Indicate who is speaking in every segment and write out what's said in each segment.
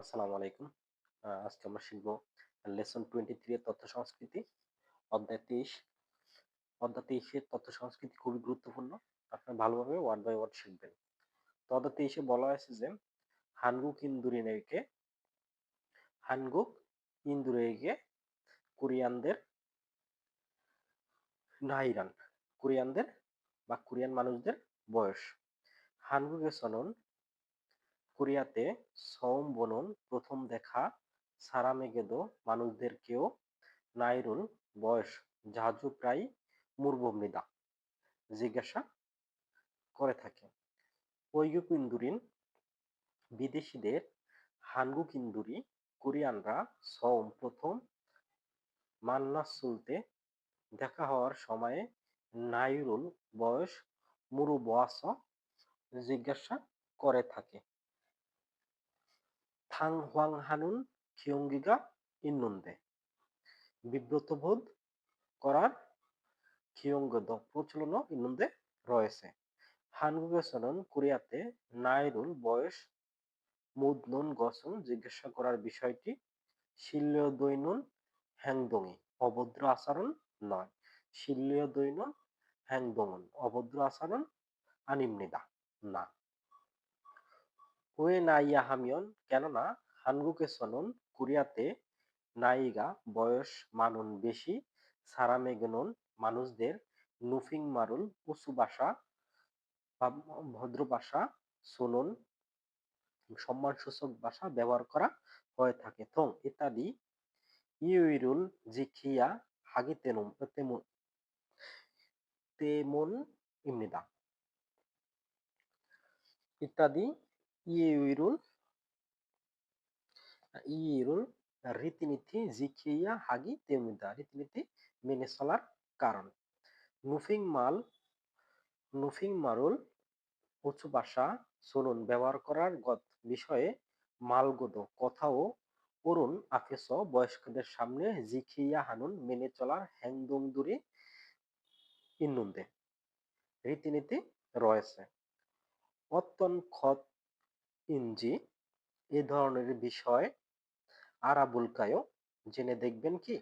Speaker 1: আসসালামু আলাইকুম। আজকে আমরা শিখব লেসন টোয়েন্টি থ্রি তথ্য সংস্কৃতি। অধ্যায় তেইশ। অধ্যায় তেইশের তথ্য সংস্কৃতি খুবই গুরুত্বপূর্ণ। আপনারা ভালোভাবে ওয়ার্ড বাই ওয়ার্ড শিখবেন। তো অধ্যায় তেইশে বলা হয়েছে যে, হানগুক ইন্দুরিনেকে হানগুক ইন্দুরেকে কোরিয়ানদের নাইরান কোরিয়ানদের বা কোরিয়ান মানুষদের বয়স। হানগুগে সনন, কোরিয়াতে সওম বনন প্রথম দেখা সারামেগেদো মানুষদেরকেও। নাইরুল বয়স জাহাজু প্রায় মূর্বমৃদা, জিজ্ঞাসা করে থাকে। ঐগুকিন্দুরিন বিদেশিদের হানগু কিন্দুরি, কোরিয়ানরা সওম প্রথম মান্নাসুলতে দেখা হওয়ার সময়ে নাইরুল বয়স মুরু বয়াস জিজ্ঞাসা করে থাকে। থাং হুয়াং হানুন খিয়ঙ্গিগা ইন্নন্দে। বিব্রতবোধ করার খিয়ঙ্গদ প্রচলন ইন্নন্দে রয়েছে। হানগু কোরিয়াতে নাইরুল বয়স মুদনুন গসন জিজ্ঞাসা করার বিষয়টি শিল্লীয় দৈনুন হ্যাংদঙি। অভদ্র আচরণ নয়। শিল্লীয় দৈনন হ্যাংদমন অভদ্র আচরণ আনিমনিদা না। ওয়ে নাইয়া হামিয়ন, কেননা হানগুকে সনন কোরিয়াতে নায়িকা বয়স মানুন বেশি সারামেগনন মানুষদের নুফিং মারুল উঁচু ভাষা বা ভদ্র ভাষা সুনন সম্মানসূচক ভাষা ব্যবহার করা হয়ে থাকে। থং, ইত্যাদি। ইউইরুল জিখিয়া হাগি তেনুম, তেমন তেমন ইমনিদা। ইত্যাদি ইউইরুল ইউইরুল রীতিনীতি জিখিয়া হাগি তেমনিদা রীতিনীতি মেনে চলার কারণ নুফিং মাল নুফিং মারুল উঁচু ভাষা চলুন ব্যবহার করার গত বিষয়ে মালগোদ কথা ও অরুণ আফেস বয়স্কদের সামনে জিখিয়া হানুন মেনে চলার হ্যাংদং দূরে ইন্নুন্দে রীতিনীতি রয়েছে অত্যন ইঞ্জি। এ ধরনের বিষয় আরাবুল কায়ো জেনে দেখবেন কি?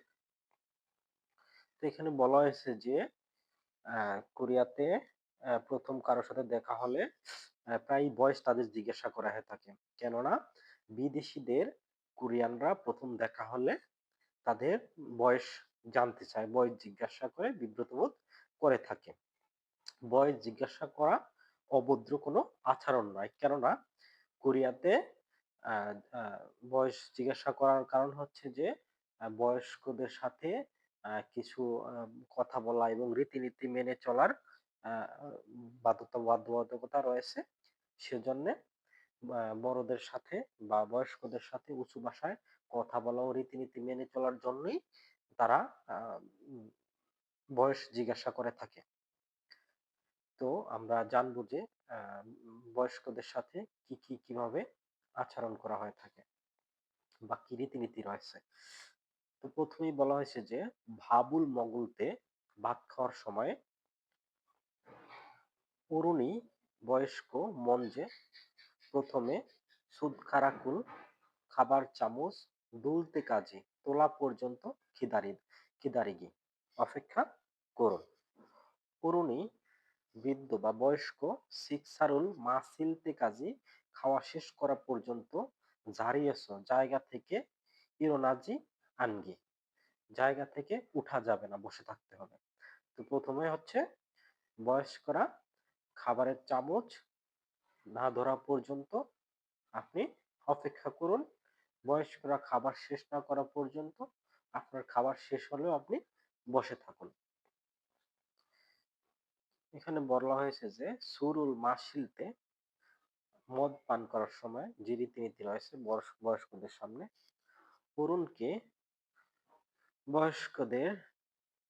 Speaker 1: তো এখানে বলা হয়েছে যে কোরিয়াতে প্রথম কারোর সাথে দেখা হলে প্রায় বয়স তাদের জিজ্ঞাসা করা হয়ে থাকে। কেননা, বিদেশিদের কোরিয়ানরা প্রথম দেখা হলে তাদের বয়স জানতে চায় বয়স জিজ্ঞাসা করে বিব্রত বোধ করে থাকে। বয়স জিজ্ঞাসা করা অভদ্র কোনো আচরণ নয়। কেননা কোরিয়াতে বয়স জিজ্ঞাসা করার কারণ হচ্ছে যে বয়স্কদের সাথে কিছু কথা বলা এবং রীতিনীতি মেনে চলার বাধ্যবাধকতা রয়েছে। সেজন্য বড়দের সাথে বা বয়স্কদের সাথে উঁচু ভাষায় কথা বলা ও রীতিনীতি মেনে চলার জন্যই তারা বয়স জিজ্ঞাসা করে থাকে। তো আমরা জানব যে বয়স্কদের সাথে কি কি, কীভাবে আচরণ করা হয়ে থাকে বা কি রীতিনীতি রয়েছে। তো প্রথমেই বলা হয়েছে যে, ভাবুল মগলতে ভাত খাওয়ার সময় অরুণী বয়স্ক মঞ্জে প্রথমে সুদকারাকুল, খাবার চামচ, দুলতে কাজে, তোলা পর্যন্ত খিদারি, খিদারিগি অপেক্ষা করুন। অরুণী বৃদ্ধ বা বয়স্ক সিকসারুল মাসিলতে কাজে খাওয়া শেষ করা পর্যন্ত জারিয়েছ জায়গা থেকে ইরোনাজি আনগি। জায়গা থেকে উঠা যাবে না, বসে থাকতে হবে। তো প্রথমে হচ্ছে বয়স্করা খাবারের চামচ না ধরা পর্যন্ত আপনি অপেক্ষা করুন। বয়স্করা খাবার শেষ না করা পর্যন্ত আপনার খাবার শেষ হলেও আপনি বসে থাকুন। এখানে বলা হয়েছে যে, সুরুল মাসিলতে মদ পান করার সময় যে রীতিনীতি রয়েছে বয়স- বয়স্কদের সামনে, অরুণকে বয়স্কদের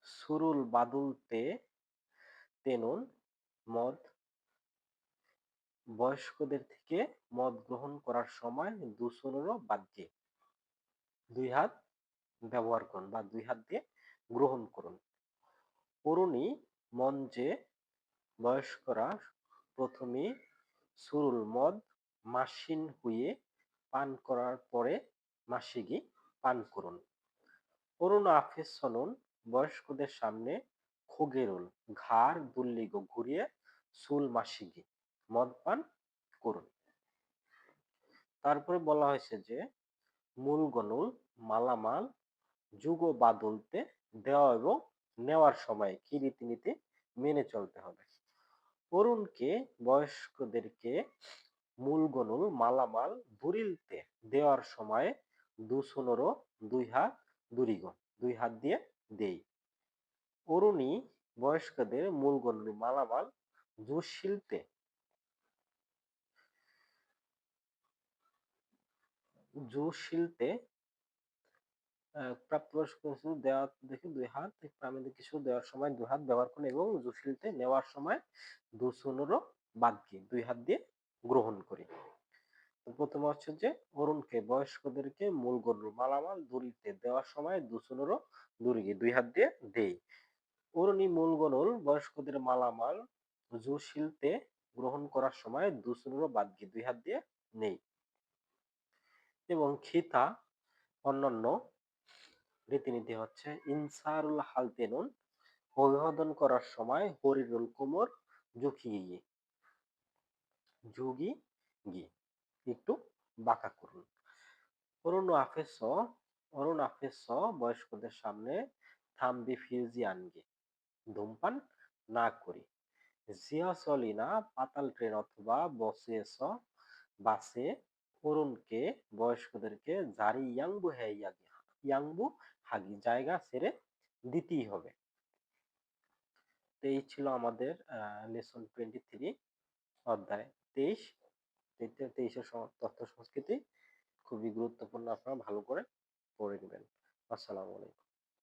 Speaker 1: সুরুল বাদুলতে তেনুন মদ, বয়স্কদের থেকে মদ গ্রহণ করার সময় দুশনেরও বাদ্যে দুই হাত ব্যবহার করুন বা দুই হাত দিয়ে গ্রহণ করুন। অরুণী মঞ্চে বয়স্করা প্রথমে সুরুল মদ মাসিন হুয়ে পান করার পরে মাসিগি পান করুন। অরুণ আফিস সনুন বয়স্কদের সামনে খোগেরুল ঘাড় দুল্লিগো ঘুরিয়ে সুল মাসিগি মদ পান করুন। তারপরে বলা হয়েছে যে, মূল গনুল মালামাল যুগ বাদলতে দেওয়া এবং নেওয়ার সময় কি রীতিনীতি মেনে চলতে হবে? অরুণকে বয়স্কদেরকে মূলগনুল মালামাল বুড়িলতে দেওয়ার সময় দুশোনেরও দুই হাত দুরিগ দুই হাত দিয়ে দেই। অরুণী বয়স্কদের মূলগনুল মালামাল জুশিলতে জুশিলতে প্রাপ্তবয়স্ক কিছু দেওয়া দেখে দুই হাত প্রাণীদের কিছু দেওয়ার সময় দুই হাত ব্যবহার করুন এবং জুশিলতে নেওয়ার সময় দুশোনেরও বাদ দিয়ে দুই হাত দিয়ে গ্রহণ করি। প্রথম হচ্ছে যে অরুণকে, বয়স্কদেরকে মূল গরুর মালামাল দড়িতে দেওয়ার সময় দুশোনেরও দড়ি দুই হাত দিয়ে দেই। অরুণী মূল গনুল বয়স্কদের মালামাল জুশিলতে গ্রহণ করার সময় দুশোনেরও বাদ দিয়ে দুই হাত দিয়ে নেই। এবং খিতা, অন্যান্য রীতিনীতি হচ্ছে, ইনসারুল হালতেনুন অভিবাদন করার সময় হরিরুল কোমর ঝুঁকিয়ে গিয়ে ঝুগি গিয়ে একটু বাঁকা করুন। অরুণ আফেস অরুণ আফেস বয়স্কদের সামনে থামবি ফিউজি আনগে ধূমপান না করি। জিয়াসলিনা পাতাল ট্রেন অথবা বসে বাসে অরুণকে, বয়স্কদেরকে জারি ইয়াংবু হ্যাঁ ইয়াংবু হাগি জায়গা ছেড়ে দিতেই হবে। তো এই ছিল আমাদের লেসন টোয়েন্টি থ্রি অধ্যায়। তেইশ তেইশের তথ্য সংস্কৃতি খুবই গুরুত্বপূর্ণ, আপনারা ভালো করে পড়ে নেবেন। আসসালামু আলাইকুম।